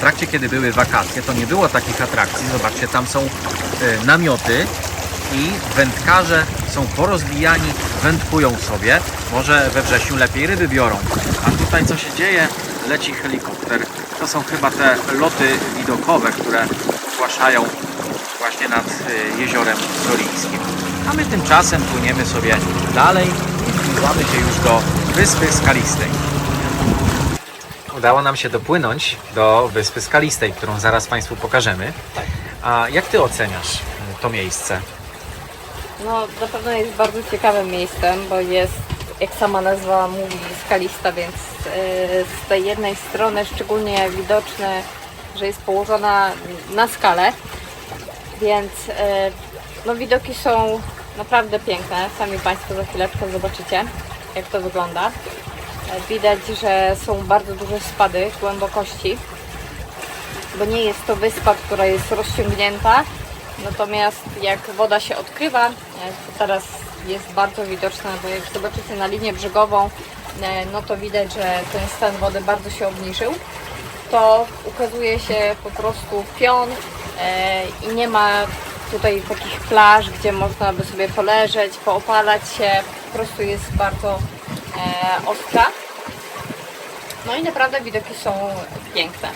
trakcie kiedy były wakacje, to nie było takich atrakcji. Zobaczcie, tam są e, namioty i wędkarze są porozbijani, wędkują sobie. Może we wrześniu lepiej ryby biorą. A tutaj co się dzieje? Leci helikopter. To są chyba te loty widokowe, które ogłaszają właśnie nad e, jeziorem Dolińskim. A my tymczasem płyniemy sobie dalej i zbliżamy się już do Wyspy Skalistej. Udało nam się dopłynąć do Wyspy Skalistej, którą zaraz Państwu pokażemy. A jak Ty oceniaz mm, to miejsce? No, na pewno jest bardzo ciekawym miejscem, bo jest, jak sama nazwa mówi, skalista, więc e, z tej jednej strony szczególnie widoczne, że jest położona na skale, więc e, no, widoki są naprawdę piękne. Sami Państwo za chwileczkę zobaczycie, jak to wygląda. Widać, że są bardzo duże spady głębokości, bo nie jest to wyspa, która jest rozciągnięta, Natomiast jak woda się odkrywa, e, to teraz jest bardzo widoczne, bo jak zobaczycie na linię brzegową, e, no to widać, że ten stan wody bardzo się obniżył. To ukazuje się po prostu pion e, i nie ma tutaj takich plaż, gdzie można by sobie poleżeć, poopalać się. Po prostu jest bardzo e, ostra. No i naprawdę widoki są piękne.